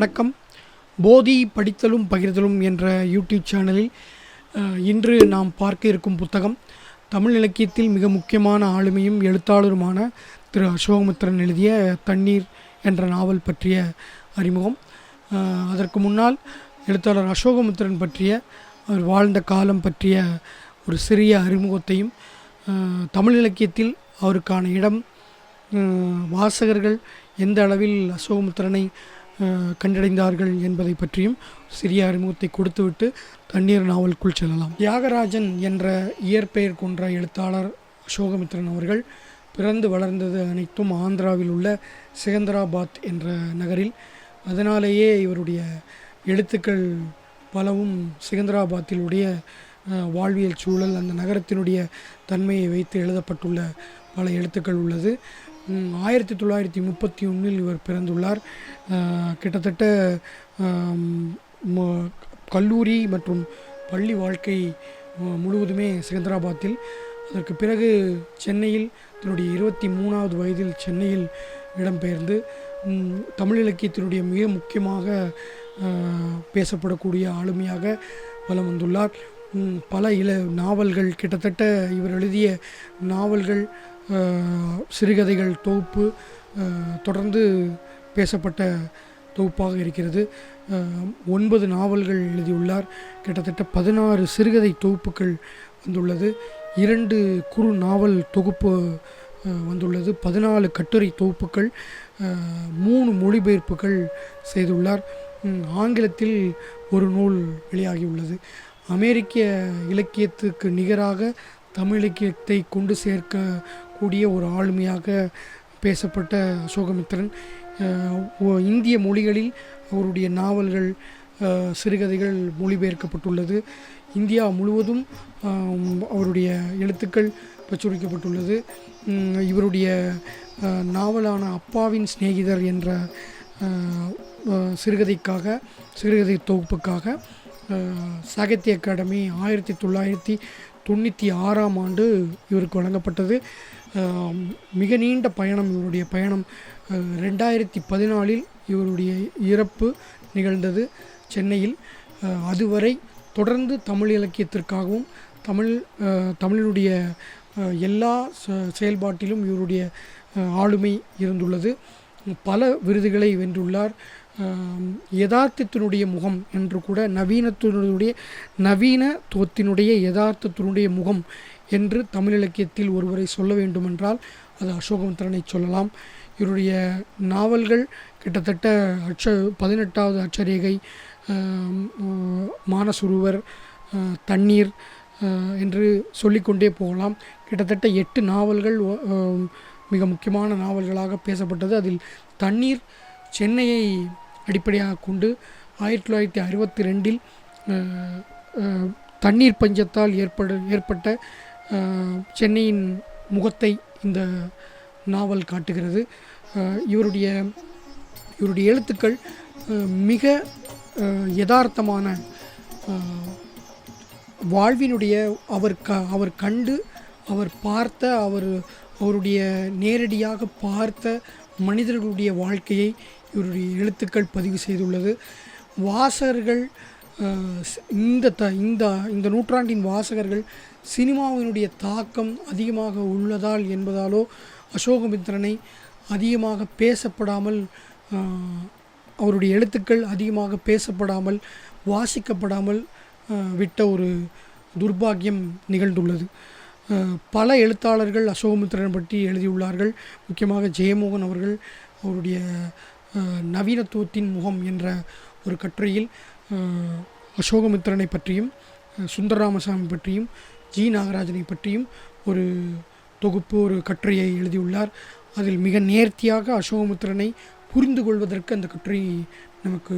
வணக்கம். போதி படித்தலும் பகிர்தலும் என்ற யூடியூப் சேனலில் இன்று நாம் பார்க்க இருக்கும் புத்தகம் தமிழ் இலக்கியத்தில் மிக முக்கியமான ஆளுமையும் எழுத்தாளருமான திரு அசோகமித்ரன் எழுதிய தண்ணீர் என்ற நாவல் பற்றிய அறிமுகம். அதற்கு முன்னால் எழுத்தாளர் அசோகமித்ரன் பற்றிய அவர் வாழ்ந்த காலம் பற்றிய ஒரு சிறிய அறிமுகத்தையும் தமிழ் இலக்கியத்தில் அவருக்கான இடம் வாசகர்கள் எந்த அளவில் அசோகமித்திரனை கண்டடைந்தார்கள் என்பதை பற்றியும் சிறிய அறிமுகத்தை கொடுத்துவிட்டு தண்ணீர் நாவலுக்குள் செல்லலாம். தியாகராஜன் என்ற இயற்பெயர் கொன்ற எழுத்தாளர் அசோகமித்திரன் அவர்கள் பிறந்து வளர்ந்தது அனைத்தும் ஆந்திராவில் உள்ள சிகந்தராபாத் என்ற நகரில். அதனாலேயே இவருடைய எழுத்துக்கள் பலவும் சிகந்தராபாத்திலுடைய வாழ்வியல் சூழல் அந்த நகரத்தினுடைய தன்மையை வைத்து எழுதப்பட்டுள்ள பல எழுத்துக்கள் உள்ளது. ஆயிரத்தி தொள்ளாயிரத்தி முப்பத்தி ஒன்றில் இவர் பிறந்துள்ளார். கிட்டத்தட்ட ம- கல்லூரி மற்றும் பள்ளி வாழ்க்கை முழுவதுமே சிகந்தராபாத்தில். அதற்கு பிறகு சென்னையில் தன்னுடைய இருபத்தி மூணாவது வயதில் சென்னையில் இடம்பெயர்ந்து தமிழ் இலக்கியத்தினுடைய மிக முக்கியமாக பேசப்படக்கூடிய ஆளுமையாக வலம் வந்துள்ளார் பல இள நாவல்கள் கிட்டத்தட்ட இவர் எழுதிய நாவல்கள் சிறுகதைகள் தொகுப்பு தொடர்ந்து பேசப்பட்ட தொகுப்பாக இருக்கிறது. ஒன்பது நாவல்கள் எழுதியுள்ளார். கிட்டத்தட்ட பதினாறு சிறுகதை தொகுப்புகள் வந்துள்ளது. இரண்டு குறு நாவல் தொகுப்பு வந்துள்ளது. பதினாலு கட்டுரை தொகுப்புகள் மூணு மொழிபெயர்ப்புகள் செய்துள்ளார். ஆங்கிலத்தில் ஒரு நூல் வெளியாகியுள்ளது. அமெரிக்க இலக்கியத்துக்கு நிகராக தமிழ் இலக்கியத்தை கொண்டு கூடிய ஒரு ஆளுமையாக பேசப்பட்ட அசோகமித்திரன் இந்திய மொழிகளில் அவருடைய நாவல்கள் சிறுகதைகள் மொழிபெயர்க்கப்பட்டுள்ளது. இந்தியா முழுவதும் அவருடைய எழுத்துக்கள் பிரச்சுரிக்கப்பட்டுள்ளது இவருடைய நாவலான அப்பாவின் சிநேகிதர் என்ற சிறுகதைக்காக சிறுகதை தொகுப்புக்காக சாகித்ய அகாடமி ஆயிரத்தி தொள்ளாயிரத்தி தொண்ணூற்றி ஆறாம் ஆண்டு இவருக்கு வழங்கப்பட்டது. மிக நீண்ட பயணம் இவருடைய பயணம். ரெண்டாயிரத்தி பதினாலில் இவருடைய இறப்பு நிகழ்ந்தது சென்னையில். அதுவரை தொடர்ந்து தமிழ் இலக்கியத்திற்காகவும் தமிழ் தமிழினுடைய எல்லா செயல்பாட்டிலும் இவருடைய ஆளுமை இருந்துள்ளது. பல விருதுகளை வென்றுள்ளார். யதார்த்தத்தினுடைய முகம் என்று கூட நவீனத்தினுடைய நவீனத்துவத்தினுடைய யதார்த்தத்தினுடைய முகம் என்று தமிழ் இலக்கியத்தில் ஒருவரை சொல்ல வேண்டுமென்றால் அது அசோகமித்திரனை சொல்லலாம். இவருடைய நாவல்கள் கிட்டத்தட்ட அச்ச பதினெட்டாவது அச்சரேகை மானசுருவர் தண்ணீர் என்று சொல்லிக்கொண்டே போகலாம். கிட்டத்தட்ட எட்டு நாவல்கள் மிக முக்கியமான நாவல்களாக பேசப்பட்டது. அதில் தண்ணீர் சென்னையை அடிப்படையாக கொண்டு ஆயிரத்தி தொள்ளாயிரத்தி அறுபத்தி ரெண்டில் தண்ணீர் பஞ்சத்தால் ஏற்பட ஏற்பட்ட சென்னையின் முகத்தை இந்த நாவல் காட்டுகிறது. இவருடைய இவருடைய எழுத்துக்கள் மிக யதார்த்தமான வாழ்வினுடைய அவர் க அவர் கண்டு அவர் பார்த்த அவர் அவருடைய நேரடியாக பார்த்த மனிதர்களுடைய வாழ்க்கையை இவருடைய எழுத்துக்கள் பதிவு செய்துள்ளது. வாசகர்கள் இந்த த இந்த இந்த நூற்றாண்டின் வாசகர்கள் சினிமாவினுடைய தாக்கம் அதிகமாக உள்ளதால் என்பதாலோ அசோகமித்திரனை அதிகமாக பேசப்படாமல் அவருடைய எழுத்துக்கள் அதிகமாக பேசப்படாமல் வாசிக்கப்படாமல் விட்ட ஒரு துர்பாக்கியம் நிகழ்ந்துள்ளது. பல எழுத்தாளர்கள் அசோகமித்திரன் பற்றி எழுதியுள்ளார்கள். முக்கியமாக ஜெயமோகன் அவர்கள் அவருடைய நவீனத்துவத்தின் முகம் என்ற ஒரு கட்டுரையில் அசோகமித்திரனை பற்றியும் சுந்தரராமசாமி பற்றியும் ஜி நாகராஜனை பற்றியும் ஒரு தொகுப்பு ஒரு கட்டுரையை எழுதியுள்ளார். அதில் மிக நேர்த்தியாக அசோகமித்திரனை புரிந்து கொள்வதற்கு அந்த கட்டுரை நமக்கு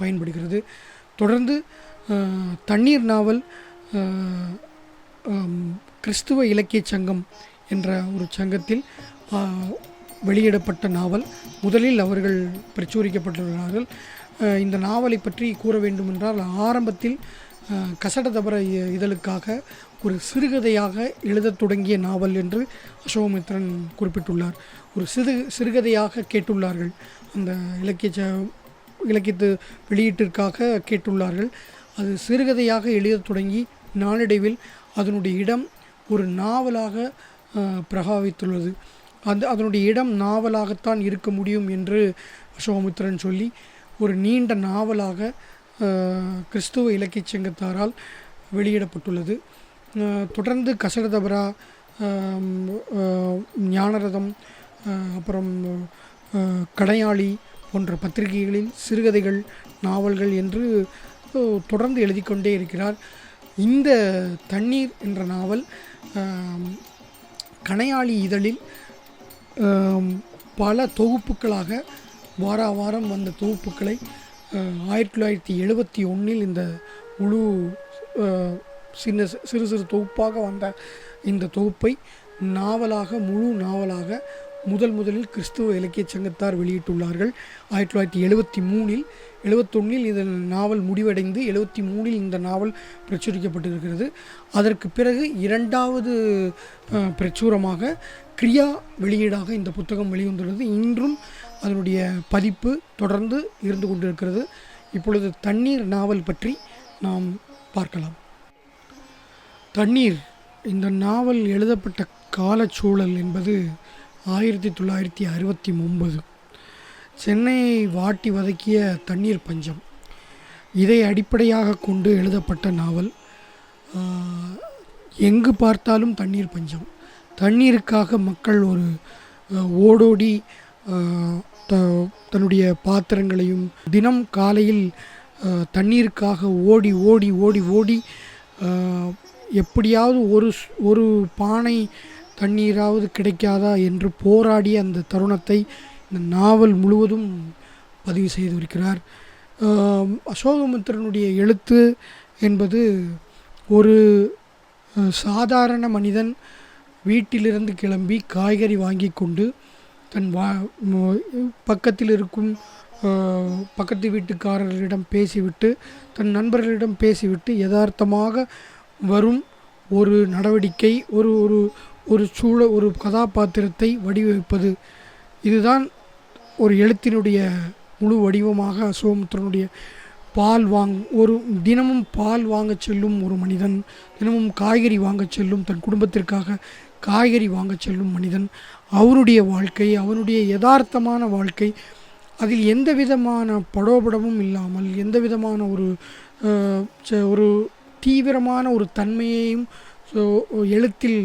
பயன்படுகிறது. தொடர்ந்து தண்ணீர் நாவல் கிறிஸ்துவ இலக்கியச் சங்கம் என்ற ஒரு சங்கத்தில் வெளியிடப்பட்ட நாவல். முதலில் அவர்கள் பிரச்சுரிக்கப்பட்டுள்ளார்கள் இந்த நாவலை பற்றி கூற வேண்டுமென்றால் ஆரம்பத்தில் கசடதபர கசட தபர இ- இதழுக்காக ஒரு சிறுகதையாக எழுதத் தொடங்கிய நாவல் என்று அசோகமித்ரன் குறிப்பிட்டுள்ளார். ஒரு சிறு சிறுகதையாக கேட்டுள்ளார்கள். அந்த இலக்கிய ச இலக்கியத்து வெளியீட்டிற்காக கேட்டுள்ளார்கள். அது சிறுகதையாக எழுதத் தொடங்கி நாளடைவில் அதனுடைய இடம் ஒரு நாவலாக பிரகாவித்துள்ளது. அந்த அதனுடைய இடம் நாவலாகத்தான் இருக்க முடியும் என்று அசோகமித்ரன் சொல்லி ஒரு நீண்ட நாவலாக கிறிஸ்துவ இலக்கியச் சங்கத்தாரால் வெளியிடப்பட்டுள்ளது. தொடர்ந்து கசடதபரா ஞானரதம் அப்புறம் கடையாளி போன்ற பத்திரிகைகளில் சிறுகதைகள் நாவல்கள் என்று தொடர்ந்து எழுதி கொண்டே இருக்கிறார். இந்த தண்ணீர் என்ற நாவல் கணையாளி இதழில் பல தொகுப்புகளாக வார வாரம் வந்த தொகுப்புகளை ஆயிரத்தி தொள்ளாயிரத்தி எழுபத்தி ஒன்றில் இந்த முழு சின்ன சிறு சிறு தொகுப்பாக வந்த இந்த தொகுப்பை நாவலாக முழு நாவலாக முதல் முதலில் கிறிஸ்துவ இலக்கியச் சங்கத்தார் வெளியிட்டுள்ளார்கள். ஆயிரத்தி தொள்ளாயிரத்தி எழுபத்தி மூணில் எழுபத்தொன்னில் இதன் நாவல் முடிவடைந்து எழுபத்தி மூணில் இந்த நாவல் பிரச்சுரிக்கப்பட்டிருக்கிறது அதற்கு பிறகு இரண்டாவது பிரச்சுரமாக கிரியா வெளியீடாக இந்த புத்தகம் வெளிவந்துள்ளது. இன்றும் அதனுடைய பதிப்பு தொடர்ந்து இருந்து கொண்டிருக்கிறது. இப்பொழுது தண்ணீர் நாவல் பற்றி நாம் பார்க்கலாம். தண்ணீர் இந்த நாவல் எழுதப்பட்ட காலச்சூழல் என்பது ஆயிரத்தி தொள்ளாயிரத்தி அறுபத்தி ஒன்பது. சென்னையை வாட்டி வதக்கிய தண்ணீர் பஞ்சம். இதை அடிப்படையாக கொண்டு எழுதப்பட்ட நாவல் எங்கு பார்த்தாலும் தண்ணீர் பஞ்சம். தண்ணீருக்காக மக்கள் ஒரு ஓடோடி த- தன்னுடைய பாத்திரங்களையும் தினம் காலையில் தண்ணீருக்காக ஓடி ஓடி ஓடி ஓடி எப்படியாவது ஒரு ஒரு பானை தண்ணீராவது கிடைக்காதா என்று போராடிய அந்த தருணத்தை இந்த நாவல் முழுவதும் பதிவு செய்திருக்கிறார். அசோகமித்திரனுடைய எழுத்து என்பது ஒரு சாதாரண மனிதன் வீட்டிலிருந்து கிளம்பி காய்கறி வாங்கி கொண்டு தன் வா பக்கத்தில் இருக்கும் பக்கத்து வீட்டுக்காரர்களிடம் பேசிவிட்டு தன் நண்பர்களிடம் பேசிவிட்டு யதார்த்தமாக வரும் ஒரு நடவடிக்கை ஒரு ஒரு ஒரு சூழ ஒரு கதாபாத்திரத்தை வடிவமைப்பது. இதுதான் ஒரு எழுத்தினுடைய முழு வடிவமாக சோமுத்திரனுடைய பால் வாங் ஒரு தினமும் பால் வாங்கச் செல்லும் ஒரு மனிதன் தினமும் காய்கறி வாங்கச் செல்லும் தன் குடும்பத்திற்காக காய்கறி வாங்கச் செல்லும் மனிதன் அவருடைய வாழ்க்கை அவனுடைய யதார்த்தமான வாழ்க்கை. அதில் எந்த விதமான படோபடமும் இல்லாமல் எந்த விதமான ஒரு ச- ஒரு தீவிரமான ஒரு தன்மையையும் எழுத்தில்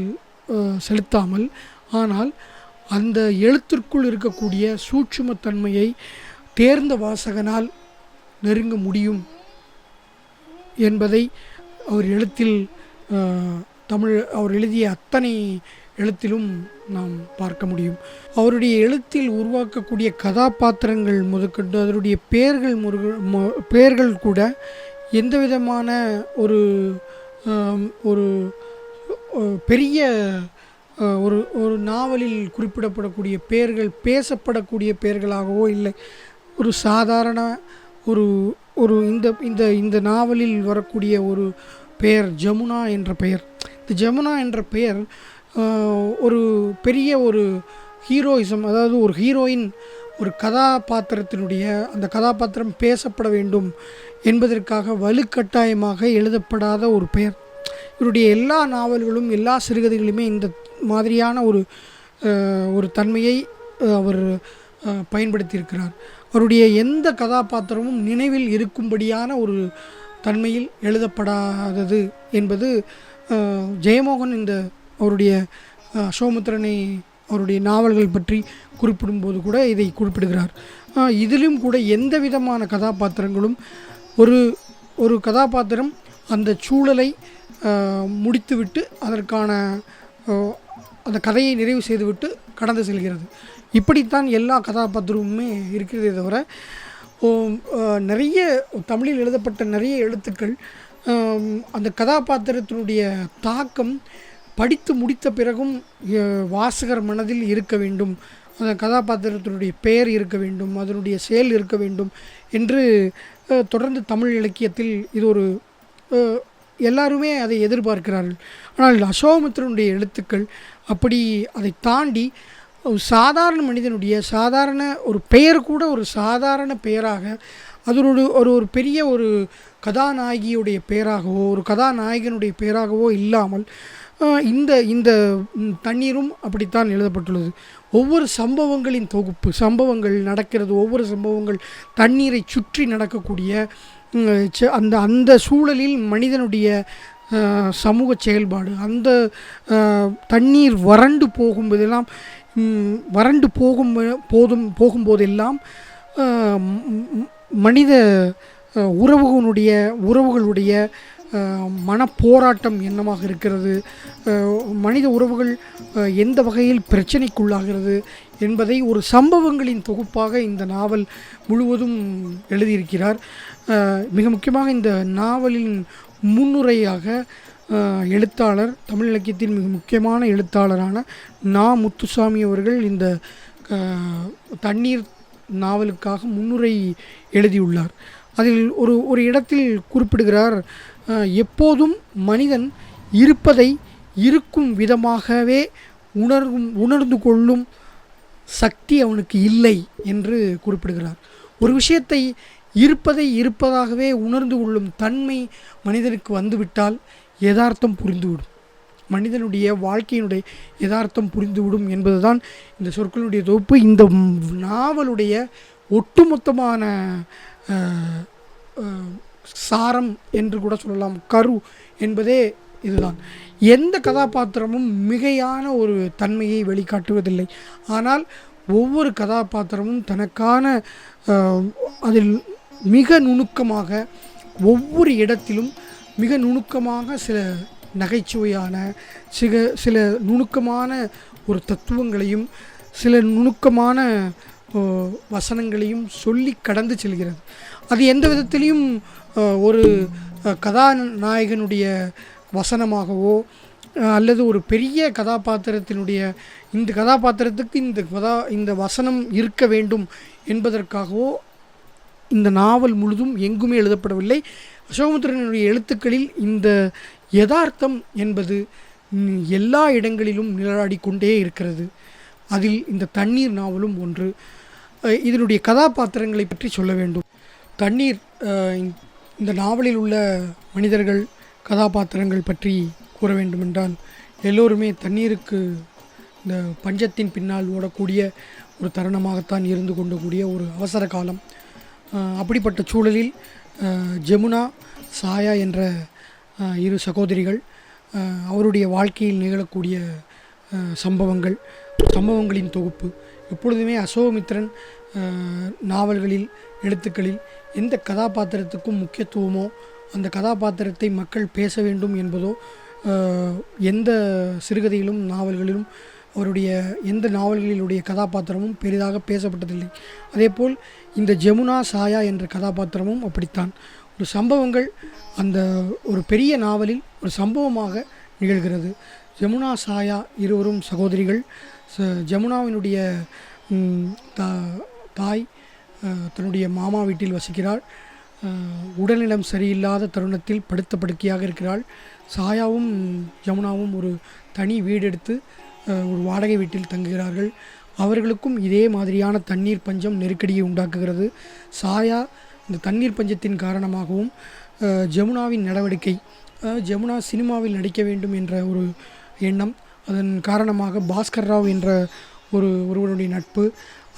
செலுத்தாமல் ஆனால் அந்த எழுத்திற்குள் இருக்கக்கூடிய சூட்சுமத்தன்மையை தேர்ந்த வாசகனால் நெருங்க முடியும் என்பதை அவர் எழுத்தில் தமிழ் அவர் எழுதிய அத்தனை எழுத்திலும் நாம் பார்க்க முடியும். அவருடைய எழுத்தில் உருவாக்கக்கூடிய கதாபாத்திரங்கள் முதற்கொண்டு அதனுடைய பெயர்கள் முருக பெயர்கள் கூட எந்த விதமான ஒரு ஒரு பெரிய ஒரு ஒரு நாவலில் குறிப்பிடப்படக்கூடிய பெயர்கள் பேசப்படக்கூடிய பெயர்களாகவோ இல்லை. ஒரு சாதாரண ஒரு ஒரு இந்த இந்த இந்த நாவலில் வரக்கூடிய ஒரு பெயர் ஜமுனா என்ற பெயர். இந்த ஜமுனா என்ற பெயர் ஒரு பெரிய ஒரு ஹீரோயிசம் அதாவது ஒரு ஹீரோயின் ஒரு கதாபாத்திரத்தினுடைய அந்த கதாபாத்திரம் பேசப்பட வேண்டும் என்பதற்காக வலுக்கட்டாயமாக எழுதப்படாத ஒரு பெயர். இவருடைய எல்லா நாவல்களும் எல்லா சிறுகதைகளுமே இந்த மாதிரியான ஒரு ஒரு தன்மையை அவர் பயன்படுத்தியிருக்கிறார். அவருடைய எந்த கதாபாத்திரமும் நினைவில் இருக்கும்படியான ஒரு தன்மையில் எழுதப்படாதது என்பது ஜெயமோகன் இந்த அவருடைய சோமுத்திரனை அவருடைய நாவல்கள் பற்றி குறிப்பிடும்போது கூட இதை குறிப்பிடுகிறார். இதிலும் கூட எந்த விதமான கதாபாத்திரங்களும் ஒரு ஒரு கதாபாத்திரம் அந்த சூழலை முடித்துவிட்டு அதற்கான அந்த கதையை நிறைவு செய்துவிட்டு கடந்து செல்கிறது. இப்படித்தான் எல்லா கதாபாத்திரமுமே இருக்கிறதே தவிர நிறைய தமிழில் எழுதப்பட்ட நிறைய எழுத்துக்கள் அந்த கதாபாத்திரத்தினுடைய தாக்கம் படித்து முடித்த பிறகும் வாசகர் மனதில் இருக்க வேண்டும். அந்த கதாபாத்திரத்தினுடைய பெயர் இருக்க வேண்டும் அதனுடைய செயல் இருக்க வேண்டும் என்று தொடர்ந்து தமிழ் இலக்கியத்தில் இது ஒரு எல்லாருமே அதை எதிர்பார்க்கிறார்கள். ஆனால் அசோகமித்திரனுடைய எழுத்துக்கள் அப்படி அதை தாண்டி சாதாரண மனிதனுடைய சாதாரண ஒரு பெயர் கூட ஒரு சாதாரண பெயராக அதனோட ஒரு ஒரு பெரிய ஒரு கதாநாயகியுடைய பேராகவோ ஒரு கதாநாயகனுடைய பேராகவோ இல்லாமல் இந்த இந்த தண்ணீரும் அப்படித்தான் எழுதப்பட்டுள்ளது. ஒவ்வொரு சம்பவங்களின் தொகுப்பு சம்பவங்கள் நடக்கிறது ஒவ்வொரு சம்பவங்கள் தண்ணீரை சுற்றி நடக்கக்கூடிய அந்த அந்த சூழலில் மனிதனுடைய சமூக செயல்பாடு அந்த தண்ணீர் வறண்டு போகும்போதெல்லாம் போதெல்லாம் வறண்டு போகும் போதும் போகும்போதெல்லாம் மனித உறவுகளுடைய உறவுகளுடைய மனப்போராட்டம் என்னவாக இருக்கிறது? மனித உறவுகள் எந்த வகையில் பிரச்சனைக்குள்ளாகிறது என்பதை ஒரு சம்பவங்களின் தொகுப்பாக இந்த நாவல் முழுவதும் எழுதியிருக்கிறார். மிக முக்கியமாக இந்த நாவலின் முன்னுரையாக எழுத்தாளர் தமிழ் இலக்கியத்தின் மிக முக்கியமான எழுத்தாளரான நா. முத்துசாமி அவர்கள் இந்த தண்ணீர் நாவலுக்காக முன்னுரை எழுதியுள்ளார். அதில் ஒரு ஒரு இடத்தில் குறிப்பிடுகிறார் எப்போதும் மனிதன் இருப்பதை இருக்கும் விதமாகவே உணர்வும் உணர்ந்து கொள்ளும் சக்தி அவனுக்கு இல்லை என்று குறிப்பிடுகிறார். ஒரு விஷயத்தை இருப்பதை இருப்பதாகவே உணர்ந்து கொள்ளும் தன்மை மனிதனுக்கு வந்துவிட்டால் யதார்த்தம் புரிந்துவிடும். மனிதனுடைய வாழ்க்கையினுடைய யதார்த்தம் புரிந்துவிடும் என்பதுதான் இந்த சொற்களுடைய தொகுப்பு. இந்த நாவலுடைய ஒட்டுமொத்தமான சாரம் என்று கூட சொல்லலாம். கரு என்பதே இதுதான். எந்த கதாபாத்திரமும் மிகையான ஒரு தன்மையை வெளிக்காட்டுவதில்லை. ஆனால் ஒவ்வொரு கதாபாத்திரமும் தனக்கான அதில் மிக நுணுக்கமாக ஒவ்வொரு இடத்திலும் மிக நுணுக்கமாக சில நகைச்சுவையான சில சில நுணுக்கமான ஒரு தத்துவங்களையும் சில நுணுக்கமான வசனங்களையும் சொல்லி கடந்து செல்கிறது. அது எந்த விதத்திலையும் ஒரு கதாநாயகனுடைய வசனமாகவோ அல்லது ஒரு பெரிய கதாபாத்திரத்தினுடைய இந்த கதாபாத்திரத்துக்கு இந்த கதா இந்த வசனம் இருக்க வேண்டும் என்பதற்காகவோ இந்த நாவல் முழுதும் எங்குமே எழுதப்படவில்லை. அசோகமுத்திரனுடைய எழுத்துக்களில் இந்த யதார்த்தம் என்பது எல்லா இடங்களிலும் நிழலாடிக்கொண்டே இருக்கிறது. அதில் இந்த தண்ணீர் நாவலும் ஒன்று. இதனுடைய கதாபாத்திரங்களை பற்றி சொல்ல வேண்டும். தண்ணீர் இந்த- நாவலில் உள்ள மனிதர்கள் கதாபாத்திரங்கள் பற்றி கூற வேண்டுமென்றால் எல்லோருமே தண்ணீருக்கு இந்த பஞ்சத்தின் பின்னால் ஓடக்கூடிய ஒரு தருணமாகத்தான் இருந்து கொண்டக்கூடிய ஒரு அவசர காலம். அப்படிப்பட்ட சூழலில் ஜமுனா சாயா என்ற இரு சகோதரிகள் அவருடைய வாழ்க்கையில் நிகழக்கூடிய சம்பவங்கள் சம்பவங்களின் தொகுப்பு. எப்பொழுதுமே அசோகமித்திரன் நாவல்களில் எழுத்துக்களில் எந்த கதாபாத்திரத்துக்கும் முக்கியத்துவமோ அந்த கதாபாத்திரத்தை மக்கள் பேச வேண்டும் என்பதோ எந்த சிறுகதையிலும் நாவல்களிலும் அவருடைய எந்த நாவல்களிலுடைய கதாபாத்திரமும் பெரிதாக பேசப்பட்டதில்லை. அதேபோல் இந்த ஜமுனா சாயா என்ற கதாபாத்திரமும் அப்படித்தான். ஒரு சம்பவங்கள் அந்த ஒரு பெரிய நாவலில் ஒரு சம்பவமாக நிகழ்கிறது. ஜமுனா சாயா இருவரும் சகோதரிகள் ச- ஜமுனாவினுடைய தா- தாய் தன்னுடைய மாமா வீட்டில் வசிக்கிறாள். உடல்நிலம் சரியில்லாத தருணத்தில் படுத்த படுக்கையாக இருக்கிறாள். சாயாவும் ஜமுனாவும் ஒரு தனி வீடு எடுத்து ஒரு வாடகை வீட்டில் தங்குகிறார்கள். அவர்களுக்கும் இதே மாதிரியான தண்ணீர் பஞ்சம் நெருக்கடியை உண்டாக்குகிறது. சாயா இந்த தண்ணீர் பஞ்சத்தின் காரணமாகவும் ஜமுனாவின் நடவடிக்கை அதாவது ஜமுனா சினிமாவில் நடிக்க வேண்டும் என்ற ஒரு எண்ணம் அதன் காரணமாக பாஸ்கர் ராவ் என்ற ஒரு ஒருவருடைய நட்பு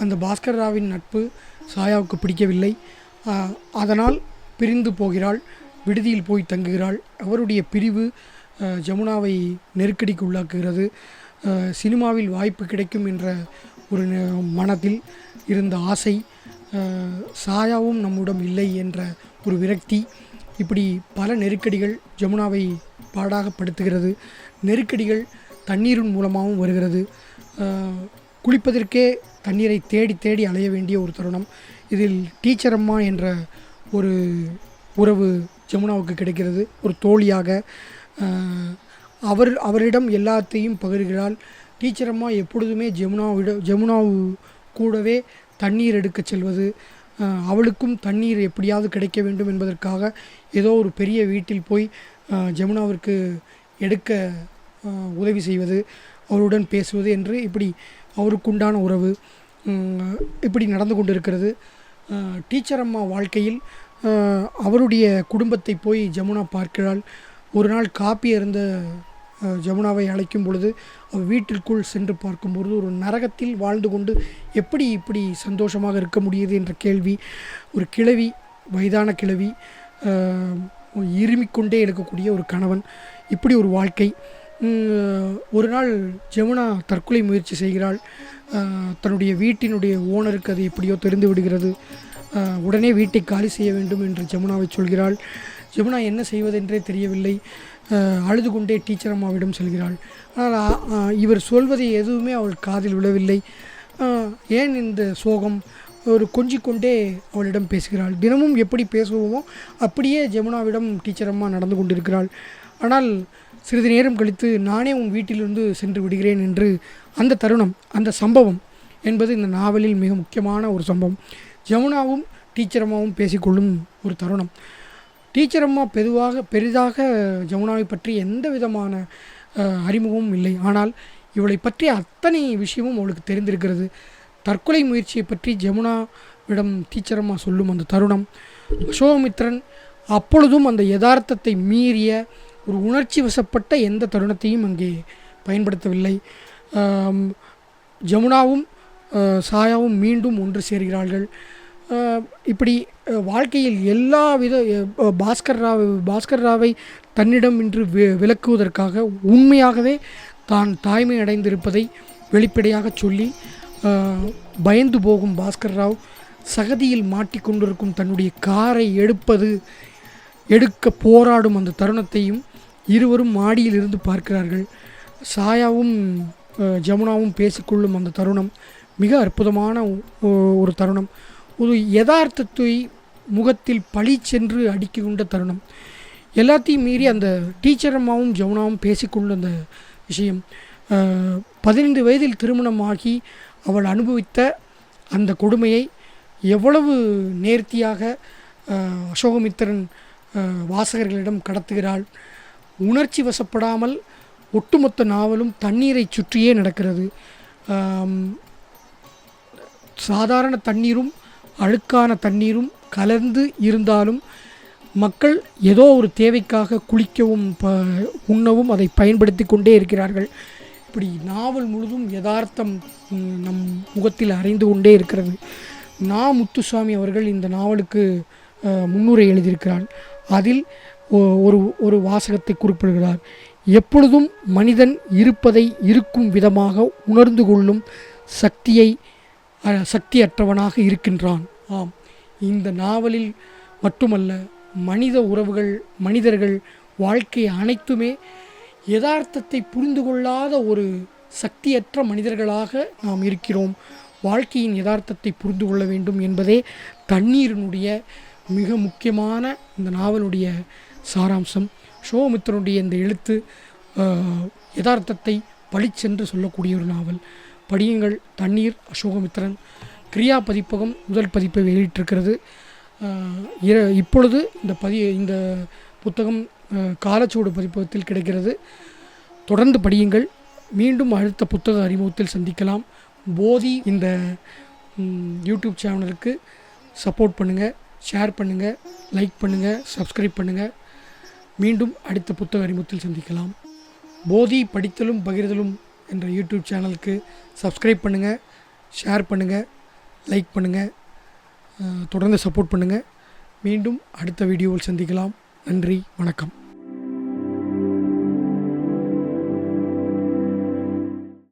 அந்த பாஸ்கர் ராவின் நட்பு சாயாவுக்கு பிடிக்கவில்லை. அதனால் பிரிந்து போகிறாள் விடுதியில் போய் தங்குகிறாள். அவருடைய பிரிவு ஜமுனாவை நெருக்கடிக்கு உள்ளாக்குகிறது. சினிமாவில் வாய்ப்பு கிடைக்கும் என்ற ஒரு மனத்தில் இருந்த ஆசை சாயாவும் நம்முடம் இல்லை என்ற ஒரு விரக்தி. இப்படி பல நெருக்கடிகள் ஜமுனாவை பாடாகப்படுத்துகிறது. நெருக்கடிகள் தண்ணீரின் மூலமாகவும் வருகிறது. குளிப்பதற்கே தண்ணீரை தேடி தேடி அலைய வேண்டிய ஒரு தருணம். இதில் டீச்சர் அம்மா என்ற ஒரு உறவு ஜமுனாவுக்கு கிடைக்கிறது. ஒரு தோழியாக அவர் அவரிடம் எல்லாத்தையும் பகிர்கிறாள். டீச்சர் அம்மா எப்பொழுதுமே ஜமுனாவிட ஜமுனாவு கூடவே தண்ணீர் எடுக்கச் செல்வது அவளுக்கும் தண்ணீர் எப்படியாவது கிடைக்க வேண்டும் என்பதற்காக ஏதோ ஒரு பெரிய வீட்டில் போய் ஜமுனாவிற்கு எடுக்க உதவி செய்வது அவருடன் பேசுவது என்று இப்படி அவருக்குண்டான உறவு இப்படி நடந்து கொண்டு இருக்கிறது டீச்சர் அம்மா வாழ்க்கையில் அவருடைய குடும்பத்தை போய் ஜமுனா பார்க்கிறாள். ஒரு நாள் காப்பி இருந்த ஜமுனாவை அழைக்கும் பொழுது வீட்டிற்குள் சென்று பார்க்கும்பொழுது ஒரு நரகத்தில் வாழ்ந்து கொண்டு எப்படி இப்படி சந்தோஷமாக இருக்க முடியுது என்ற கேள்வி ஒரு கிழவி வயதான கிழவி இருமிக்கொண்டே இருக்கக்கூடிய ஒரு கணவன் இப்படி ஒரு வாழ்க்கை. ஒரு நாள் ஜமுனா தற்கொலை முயற்சி செய்கிறாள். தன்னுடைய வீட்டினுடைய ஓனருக்கு அது எப்படியோ தெரிந்து விடுகிறது. உடனே வீட்டை காலி செய்ய வேண்டும் என்று ஜமுனாவை சொல்கிறாள். ஜமுனா என்ன செய்வதென்றே தெரியவில்லை. அழுது கொண்டே டீச்சர் அம்மாவிடம் செல்கிறாள். ஆனால் இவர் சொல்வதை எதுவுமே அவள் காதில் விழவில்லை. ஏன் இந்த சோகம்? ஒரு கொஞ்சிக்கொண்டே அவளிடம் பேசுகிறாள். தினமும் எப்படி பேசுவோமோ அப்படியே ஜமுனாவிடம் டீச்சர் அம்மா நடந்து கொண்டிருக்கிறாள். ஆனால் சிறிது நேரம் கழித்து நானே உன் வீட்டிலிருந்து சென்று விடுகிறேன் என்று அந்த தருணம் அந்த சம்பவம் என்பது இந்த நாவலில் மிக முக்கியமான ஒரு சம்பவம். ஜமுனாவும் டீச்சர் அம்மாவும் பேசிக்கொள்ளும் ஒரு தருணம். டீச்சர் அம்மா பெதுவாக பெரிதாக ஜமுனாவை பற்றி எந்த விதமான அறிமுகமும் இல்லை. ஆனால் இவளை பற்றி அத்தனை விஷயமும் அவளுக்கு தெரிந்திருக்கிறது. தற்கொலை முயற்சியை பற்றி ஜமுனாவிடம் டீச்சர் அம்மா சொல்லும் அந்த தருணம். அசோகமித்ரன் அப்பொழுதும் அந்த யதார்த்தத்தை மீறிய ஒரு உணர்ச்சி வசப்பட்ட எந்த தருணத்தையும் அங்கே பயன்படுத்தவில்லை. ஜமுனாவும் சாயாவும் மீண்டும் ஒன்று சேர்கிறார்கள். இப்படி வாழ்க்கையில் எல்லா வித பாஸ்கர் ராவ் பாஸ்கர் ராவை தன்னிடம் இன்று வி விளக்குவதற்காக உண்மையாகவே தான் தாய்மை அடைந்திருப்பதை வெளிப்படையாக சொல்லி பயந்து போகும் பாஸ்கர் ராவ் சகதியில் மாட்டிக்கொண்டிருக்கும் தன்னுடைய காரை எடுப்பது எடுக்க போராடும் அந்த தருணத்தையும் இருவரும் மாடியில் இருந்து பார்க்கிறார்கள். சாயாவும் ஜமுனாவும் பேசிக்கொள்ளும் அந்த தருணம் மிக அற்புதமான ஒரு தருணம். ஒரு யதார்த்தத்தை முகத்தில் பழி சென்று கொண்ட தருணம். எல்லாத்தையும் மீறி அந்த டீச்சர் அம்மாவும் ஜவுனாவும் பேசிக்கொண்ட அந்த விஷயம். பதினைந்து வயதில் திருமணமாகி அவள் அனுபவித்த அந்த கொடுமையை எவ்வளவு நேர்த்தியாக அசோகமித்திரன் வாசகர்களிடம் கடத்துகிறாள். உணர்ச்சி வசப்படாமல் ஒட்டுமொத்த நாவலும் தண்ணீரை சுற்றியே நடக்கிறது. சாதாரண தண்ணீரும் அழுக்கான தண்ணீரும் கலந்து இருந்தாலும் மக்கள் ஏதோ ஒரு தேவைக்காக குளிக்கவும் ப உண்ணவும் அதை பயன்படுத்தி கொண்டே இருக்கிறார்கள். இப்படி நாவல் முழுதும் யதார்த்தம் நம் முகத்தில் அறைந்து கொண்டே இருக்கிறது. நா. முத்துசாமி அவர்கள் இந்த நாவலுக்கு முன்னுரை எழுதியிருக்கிறார். அதில் ஒ- ஒரு ஒரு வாசகத்தை குறிப்பிடுகிறார். எப்பொழுதும் மனிதன் இருப்பதை இருக்கும் விதமாக உணர்ந்து கொள்ளும் சக்தியை சக்தியற்றவனாக இருக்கின்றான். ஆம். இந்த நாவலில் மட்டுமல்ல மனித உறவுகள் மனிதர்கள் வாழ்க்கை அனைத்துமே யதார்த்தத்தை புரிந்து கொள்ளாத ஒரு சக்தியற்ற மனிதர்களாக நாம் இருக்கிறோம். வாழ்க்கையின் யதார்த்தத்தை புரிந்து கொள்ள வேண்டும் என்பதே தண்ணீரினுடைய மிக முக்கியமான இந்த நாவலுடைய சாராம்சம். சோமித்திரனுடைய இந்த எழுத்து யதார்த்தத்தை பழிச்சென்று சொல்லக்கூடிய ஒரு நாவல். படியுங்கள். தண்ணீர் அசோகமித்திரன். கிரியா பதிப்பகம் முதல் பதிப்பை வெளியிட்டிருக்கிறது. இப்பொழுது இந்த பதி இந்த புத்தகம் காலச்சூடு காலச்சுவடு பதிப்பகத்தில் கிடைக்கிறது. தொடர்ந்து படியுங்கள். மீண்டும் அடுத்த புத்தக அறிமுகத்தில் சந்திக்கலாம். போதி இந்த யூடியூப் சேனலுக்கு சப்போர்ட் பண்ணுங்கள் ஷேர் பண்ணுங்கள் லைக் பண்ணுங்கள் சப்ஸ்கிரைப் பண்ணுங்கள் மீண்டும் அடுத்த புத்தக அறிமுகத்தில் சந்திக்கலாம். போதி படித்தலும் பகிர்தலும் என்ற யூடியூப் சேனலுக்கு சப்ஸ்கிரைப் பண்ணுங்கள் ஷேர் பண்ணுங்கள் லைக் பண்ணுங்கள் தொடர்ந்து சப்போர்ட் பண்ணுங்கள் மீண்டும் அடுத்த வீடியோவில் சந்திக்கலாம். நன்றி வணக்கம்.